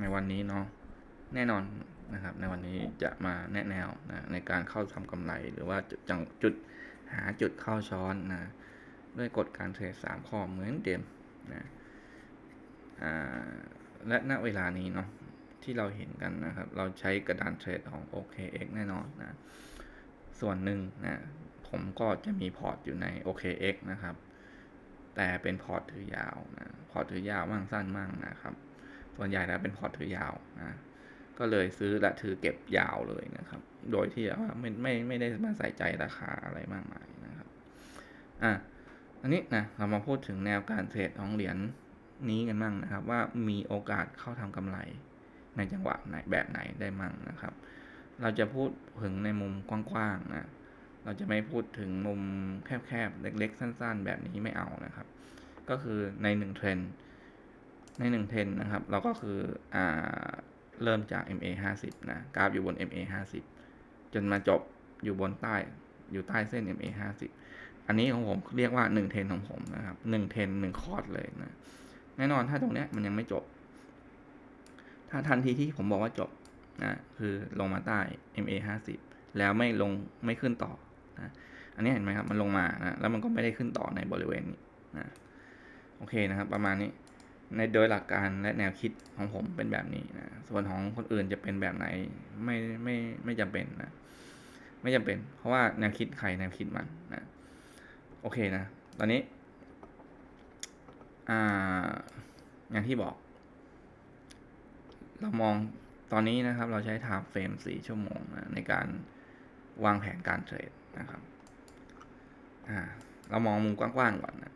ในวันนี้เนาะแน่นอนนะครับ ในวันนี้จะมาแนะแนวนะในการเข้าทำกำไรหรือว่าจุดจังจุดหาจุดเข้าช้อนนะด้วยกฎการเทรดสามข้อเหมือนเดิมนะและณเวลานี้เนาะที่เราเห็นกันนะครับ เราใช้กระดานเทรดของ OKX แน่นอนนะส่วนหนึ่งนะผมก็จะมีพอร์ตอยู่ใน OKX นะครับ แต่เป็นพอร์ตถือยาวนะพอร์ตถือยาวมั่งสั้นมั่งนะครับ ส่วนใหญ่แล้วเป็นพอร์ตถือยาวนะก็เลยซื้อและถือเก็บยาวเลยนะครับ โดยที่ว่าไม่ไม่ไม่ได้มาใส่ใจราคาอะไรมากมายนะครับอะอันนี้นะเรามาพูดถึงแนวการเทรดของเหรียญนี้กันมั่งนะครับ ว่ามีโอกาสเข้าทำกำไรในจังหวะไหนแบบไหนได้มั่งนะครับ เราจะพูดถึงในมุมกว้างๆนะเราจะไม่พูดถึงมุมแคบๆเล็ก ๆ สั้น ๆ แบบนี้ไม่เอานะครับ ก็คือในหนึ่งเทรน ในหนึ่งเทนนะครับ เราก็คืออ่าเริ่มจาก MA 50นะกราฟอยู่บน MA 50จนมาจบอยู่บนใต้อยู่ใต้เส้น MA 50อันนี้ของผมเรียกว่า 1 เทนของผมนะครับ1เทน1คอร์สเลยนะแน่นอนถ้าตรงเนี้ยมันยังไม่จบ ถ้าทันทีที่ผมบอกว่าจบนะคือลงมาใต้ MA 50แล้วไม่ลงไม่ขึ้นต่อนะอันนี้เห็นไหมครับมันลงมานะแล้วมันก็ไม่ได้ขึ้นต่อในบริเวณนี้นะโอเคนะครับ ประมาณนี้ ในโดยหลักการและแนวคิดของผมเป็นแบบนี้นะ ส่วนของคนอื่นจะเป็นแบบไหน ไม่ไม่ไม่จำเป็นนะ ไม่จำเป็น เพราะว่าแนวคิดใครแนวคิดมันนะ โอเคนะ ตอนนี้ อ่า อย่างที่บอก เรามองตอนนี้นะครับ เราใช้ไทม์เฟรม4ชั่วโมงนะในการวางแผนการเทรดนะครับ อ่า เรามองมุมกว้างๆก่อนนะ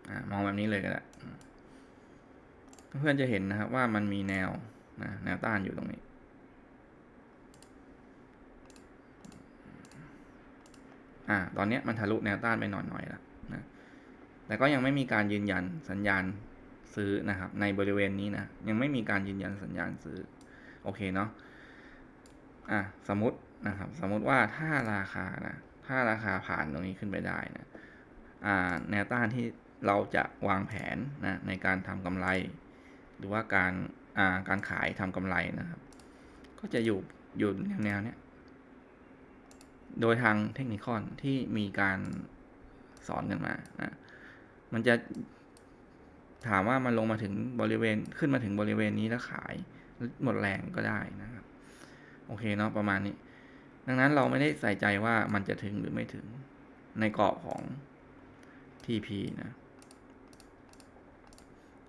อ่า มองแบบนี้เลยก็ได้เพื่อนจะเห็นนะครับว่ามันมีแนวนะแนวต้านอยู่ตรงนี้ อ่า ตอนนี้มันทะลุแนวต้านไปหน่อยๆแล้วนะ แต่ก็ยังไม่มีการยืนยันสัญญาณซื้อนะครับ ในบริเวณนี้นะ ยังไม่มีการยืนยันสัญญาณซื้อ โอเคเนาะ อะ สมมตินะครับ สมมติว่าถ้าราคานะ ถ้าราคาผ่านตรงนี้ขึ้นไปได้นะ อ่า แนวต้านที่ เราจะวางแผนนะในการทำกำไร หรือว่าการาการขายทำกำไรนะครับ ก็จะอยู่อยู่แนวแนวเนี้ยโดยทางเทคนิคอนที่มีการสอนกันมานะมันจะถามว่ามันลงมาถึงบริเวณขึ้นมาถึงบริเวณนี้แล้วขายหมดแรงก็ได้นะครับ โอเคเนาะประมาณนี้ ดังนั้นเราไม่ได้ใส่ใจว่ามันจะถึงหรือไม่ถึงในกรอบของ TP นะ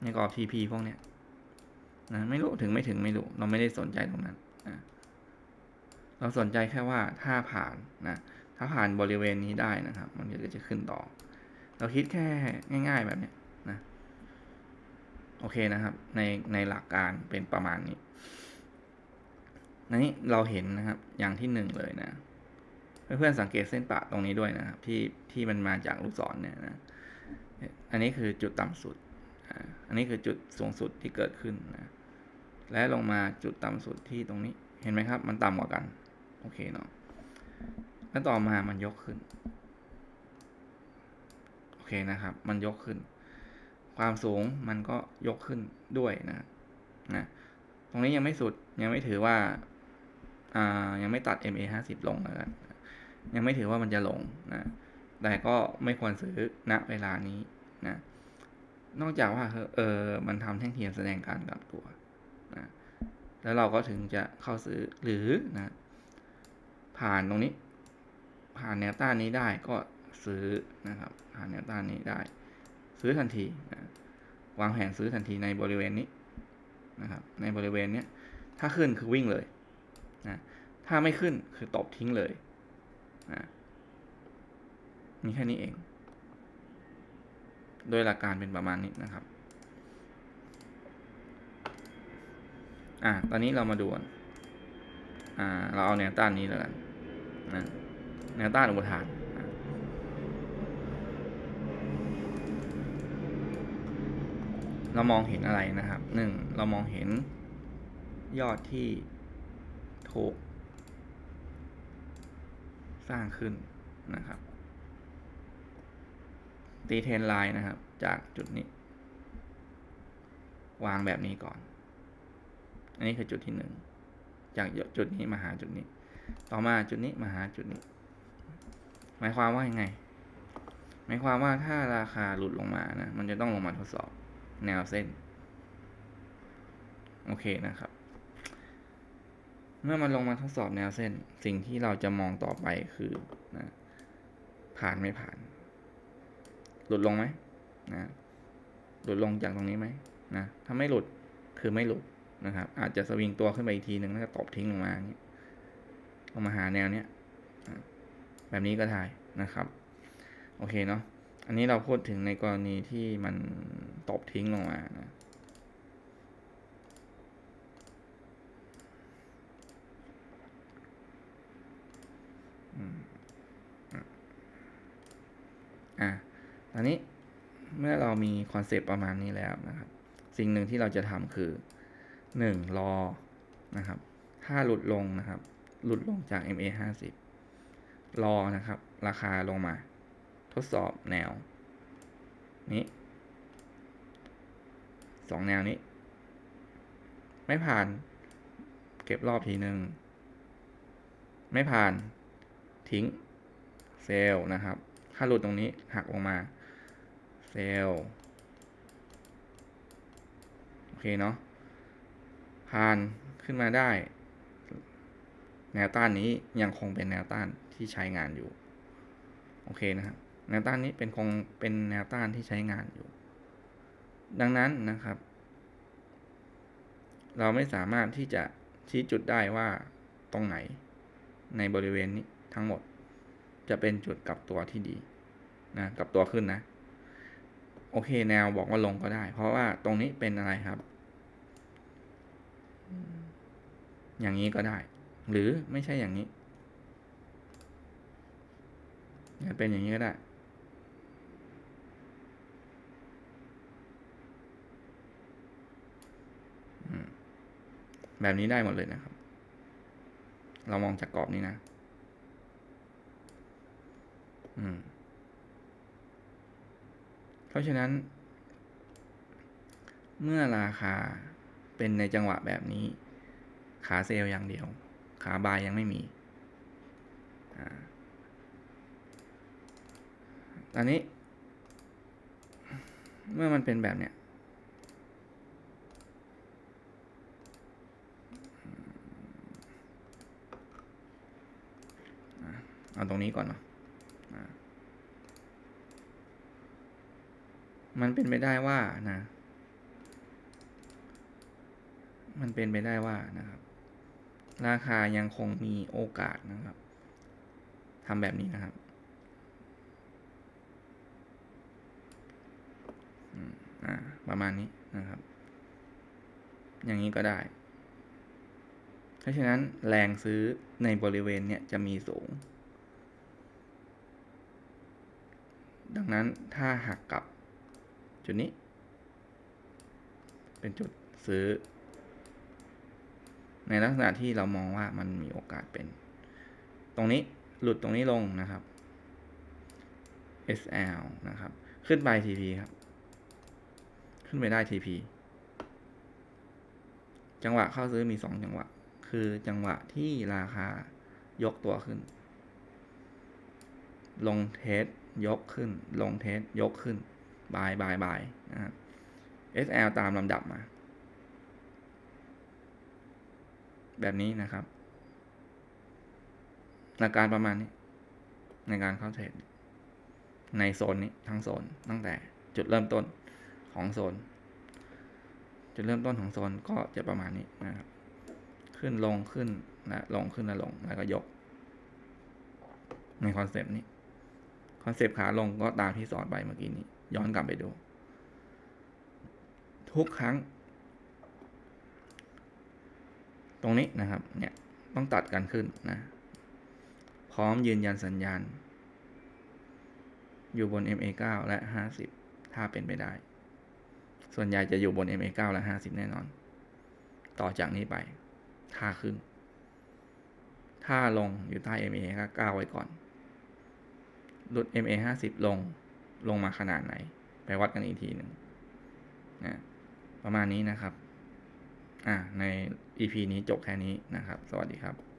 ในกรอบ TP พวกเนี้ยนะไม่รู้ถึงไม่ถึงไม่รู้ เราไม่ได้สนใจตรงนั้นนะเราสนใจแค่ว่าถ้าผ่านนะถ้าผ่านบริเวณนี้ได้นะครับ มันก็จะขึ้นต่อ เราคิดแค่ง่าย ๆแบบเนี้ยนะโอเคนะครับ ในในหลักการเป็นประมาณนี้นี้เราเห็นนะครับอย่างที่หนึ่งเลยนะเพื่อนๆสังเกตเส้นปะตรงนี้ด้วยนะครับ ที่ที่มันมาจากลูกศรเนี่ยนะอันนี้คือจุดต่ำสุด อันนี้คือจุดสูงสุดที่เกิดขึ้นนะและลงมาจุดต่ำสุดที่ตรงนี้เห็นไหมครับ มันต่ำกว่ากัน โอเคเนาะแล้วต่อมามันยกขึ้น โอเคนะครับ มันยกขึ้น ความสูงมันก็ยกขึ้นด้วยนะนะตรงนี้ยังไม่สุดยังไม่ถือว่าอ่ายังไม่ตัด MA 50ลงแล้วกันยังไม่ถือว่ามันจะลงนะแต่ก็ไม่ควรซื้อณเวลานี้นะ นอกจากว่าเออมันทำแท่งเทียมแสดงการกลับตัวนะแล้วเราก็ถึงจะเข้าซื้อหรือนะผ่านตรงนี้ ผ่านแนวต้านนี้ได้ก็ซื้อนะครับ ผ่านแนวต้านนี้ได้ ซื้อทันทีนะวางแผนซื้อทันทีในบริเวณนี้นะครับในบริเวณนี้ถ้าขึ้นคือวิ่งเลยนะถ้าไม่ขึ้นคือตบทิ้งเลยนะมีแค่นี้เอง โดยหลักการเป็นประมาณนี้นะครับอ่าตอนนี้เรามาดูอ่าเราเอาแนวต้านนี้แล้วกันนะแนวต้านอุปทานเรามองเห็นอะไรนะครับหนึ่งเรามองเห็นยอดที่ถูก สร้างขึ้นนะครับ ตีเทนไลน์นะครับ จากจุดนี้ วางแบบนี้ก่อน อันนี้คือจุดที่หนึ่งจากจุดนี้มาหาจุดนี้ ต่อมาจุดนี้มาหาจุดนี้ หมายความว่ายังไง หมายความว่าถ้าราคาหลุดลงมานะ มันจะต้องลงมาทดสอบแนวเส้น โอเคนะครับ เมื่อมันลงมาทดสอบแนวเส้น สิ่งที่เราจะมองต่อไปคือนะผ่านไม่ผ่าน หลุดลงไหมนะหลุดลงจากตรงนี้ไหมนะถ้าไม่หลุดคือไม่หลุดนะครับ อาจจะสวิงตัวขึ้นไปอีกทีหนึ่งแล้วก็ตบทิ้งลงมาอย่างนี้ลงมาหาแนวเนี้ยแบบนี้ก็ได้นะครับ โอเคเนาะอันนี้เราพูดถึงในกรณีที่มันตบทิ้งลงมานะอะ อนนี้เมื่อเรามีคอนเซปต์ประมาณนี้แล้วนะครับ สิ่งหนึ่งที่เราจะทำคือหนึ่งรอนะครับ ถ้าหลุดลงนะครับ หลุดลงจาก MA 50รอนะครับ ราคาลงมา ทดสอบแนว นี้สองแนวนี้ ไม่ผ่าน เก็บรอบทีหนึ่งไม่ผ่านทิ้งเซลนะครับ ถ้าหลุดตรงนี้หักลงมา เซลโอเคเนาะผ่านขึ้นมาได้ แนวต้านนี้ยังคงเป็นแนวต้านที่ใช้งานอยู่ โอเคนะครับแนวต้านนี้เป็นคงเป็นแนวต้านที่ใช้งานอยู่ ดังนั้นนะครับ เราไม่สามารถที่จะชี้จุดได้ว่าตรงไหนในบริเวณนี้ทั้งหมด จะเป็นจุดกลับตัวที่ดีนะกลับตัวขึ้นนะ โอเคแนวบอกว่าลงก็ได้ เพราะว่าตรงนี้เป็นอะไรครับ อย่างนี้ก็ได้ หรือไม่ใช่อย่างนี้จะเป็นอย่างนี้ก็ได้แบบนี้ได้หมดเลยนะครับ เรามองจากกรอบนี้นะ อืม เพราะฉะนั้น เมื่อราคาเป็นในจังหวะแบบนี้ ขาเซลล์อย่างเดียว ขาบายยังไม่มีตอนนี้ เมื่อมันเป็นแบบเนี้ยเอาตรงนี้ก่อนเนาะ มันเป็นไปได้ว่านะ มันเป็นไปได้ว่านะครับ ราคายังคงมีโอกาสนะครับทำแบบนี้นะครับอ่าประมาณนี้นะครับ อย่างนี้ก็ได้ เพราะฉะนั้นแรงซื้อในบริเวณเนี้ยจะมีสูง ดังนั้นถ้าหักกลับ จุดนี้ เป็นจุดซื้อ ในลักษณะที่เรามองว่ามันมีโอกาสเป็น ตรงนี้หลุดตรงนี้ลงนะครับ SL นะครับ ขึ้นไป TP ครับ ขึ้นไปได้ TP จังหวะเข้าซื้อมีสองจังหวะ คือจังหวะที่ราคายกตัวขึ้น ลงเทสยกขึ้น ลงเทสยกขึ้น บายบายบายนะครับ SL ตามลำดับมา แบบนี้นะครับหลักการประมาณนี้ ในการเข้าเทรดในโซนนี้ทั้งโซนตั้งแต่จุดเริ่มต้นของโซน จุดเริ่มต้นของโซนก็จะประมาณนี้นะครับ ขึ้นลงขึ้นนะลงขึ้นแล้วลงแล้วก็ยก ในคอนเซปต์นี้ คอนเซปต์ขาลงก็ตามที่สอนไปเมื่อกี้นี้ ย้อนกลับไปดู ทุกครั้ง ตรงนี้นะครับ เนี่ยต้องตัดกันขึ้นนะ พร้อมยืนยันสัญญาณ อยู่บน MA9 และ 50 ถ้าเป็นไปได้ ส่วนใหญ่จะอยู่บน MA9 และ 50 แน่นอน ต่อจากนี้ไป ถ้าขึ้น ถ้าลงอยู่ใต้ MA9 ไว้ก่อน หลุด MA50 ลง ลงมาขนาดไหน ไปวัดกันอีกทีหนึ่งนะประมาณนี้นะครับ อ่าใน EP นี้จบแค่นี้นะครับ สวัสดีครับ